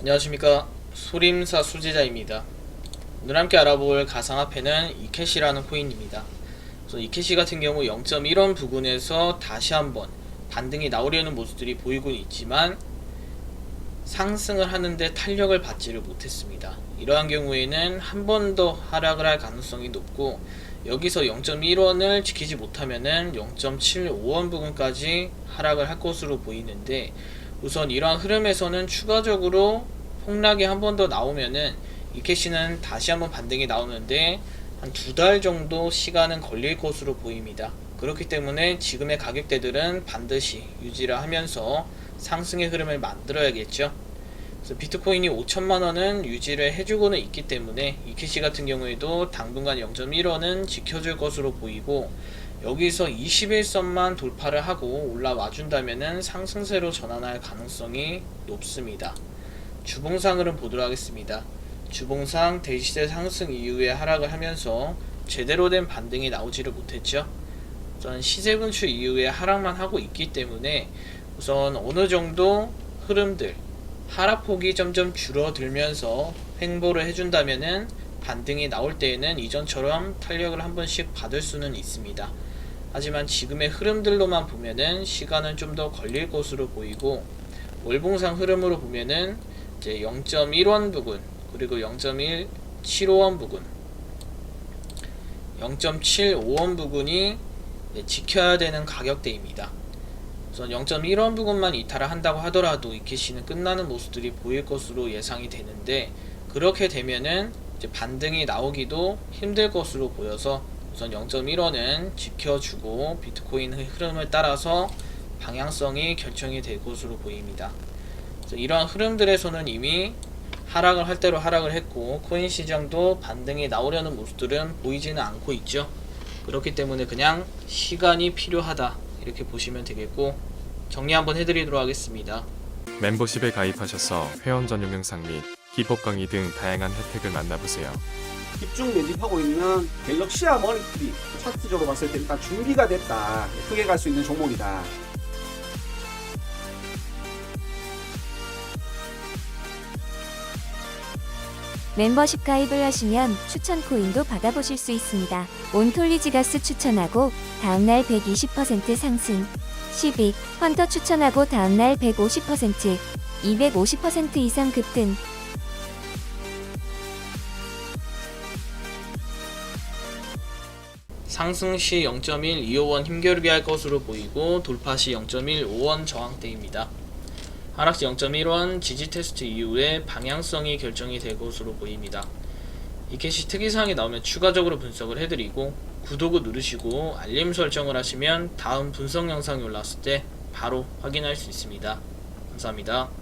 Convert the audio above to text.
안녕하십니까. 소림사 수제자입니다. 오늘 함께 알아볼 가상화폐는 이캐시라는 코인입니다. 그래서 이캐시 같은 경우 0.1원 부근에서 다시 한번 반등이 나오려는 모습들이 보이고 있지만 상승을 하는데 탄력을 받지를 못했습니다. 이러한 경우에는 한 번 더 하락을 할 가능성이 높고 여기서 0.1원을 지키지 못하면은 0.75원 부근까지 하락을 할 것으로 보이는데 우선 이러한 흐름에서는 추가적으로 폭락이 한 번 더 나오면은 이 캐시는 다시 한번 반등이 나오는데 한 두 달 정도 시간은 걸릴 것으로 보입니다. 그렇기 때문에 지금의 가격대들은 반드시 유지를 하면서 상승의 흐름을 만들어야겠죠. 그래서 비트코인이 5천만 원은 유지를 해주고는 있기 때문에 이 캐시 같은 경우에도 당분간 0.1원은 지켜줄 것으로 보이고 여기서 21선만 돌파를 하고 올라와 준다면은 상승세로 전환할 가능성이 높습니다. 주봉상으로 보도록 하겠습니다. 주봉상 대시세 상승 이후에 하락을 하면서 제대로 된 반등이 나오지를 못했죠. 우선 시세 분출 이후에 하락만 하고 있기 때문에 우선 어느 정도 흐름들 하락폭이 점점 줄어들면서 횡보를 해준다면은 반등이 나올 때에는 이전처럼 탄력을 한 번씩 받을 수는 있습니다. 하지만 지금의 흐름들로만 보면은 시간은 좀 더 걸릴 것으로 보이고 월봉상 흐름으로 보면은 이제 0.1원 부근 그리고 0.175원 부근 0.75원 부근이 이제 지켜야 되는 가격대입니다. 우선 0.1원 부근만 이탈을 한다고 하더라도 이 캐시는 끝나는 모습들이 보일 것으로 예상이 되는데 그렇게 되면은 반등이 나오기도 힘들 것으로 보여서 우선 0.1원은 지켜주고 비트코인 흐름을 따라서 방향성이 결정이 될 것으로 보입니다. 이러한 흐름들에서는 이미 하락을 할 대로 하락을 했고 코인 시장도 반등이 나오려는 모습들은 보이지는 않고 있죠. 그렇기 때문에 그냥 시간이 필요하다 이렇게 보시면 되겠고 정리 한번 해드리도록 하겠습니다. 멤버십에 가입하셔서 회원 전용 영상 및 기법 강의 등 다양한 혜택을 만나보세요. 집중 매집하고 있는 갤럭시아 머니트리 차트적으로 봤을 때 일단 준비가 됐다 크게 갈 수 있는 종목이다 멤버십 가입을 하시면 추천 코인도 받아보실 수 있습니다. 온톨리지가스 추천하고 다음날 120% 상승. 12. 헌터 추천하고 다음날 150%, 250% 이상 급등. 상승 시 0.125원 힘겨루기 할 것으로 보이고 돌파 시 0.15원 저항대입니다. 하락 시 0.1원 지지 테스트 이후에 방향성이 결정이 될 것으로 보입니다. 이 캐시 특이사항이 나오면 추가적으로 분석을 해드리고 구독을 누르시고 알림 설정을 하시면 다음 분석 영상이 올라왔을 때 바로 확인할 수 있습니다. 감사합니다.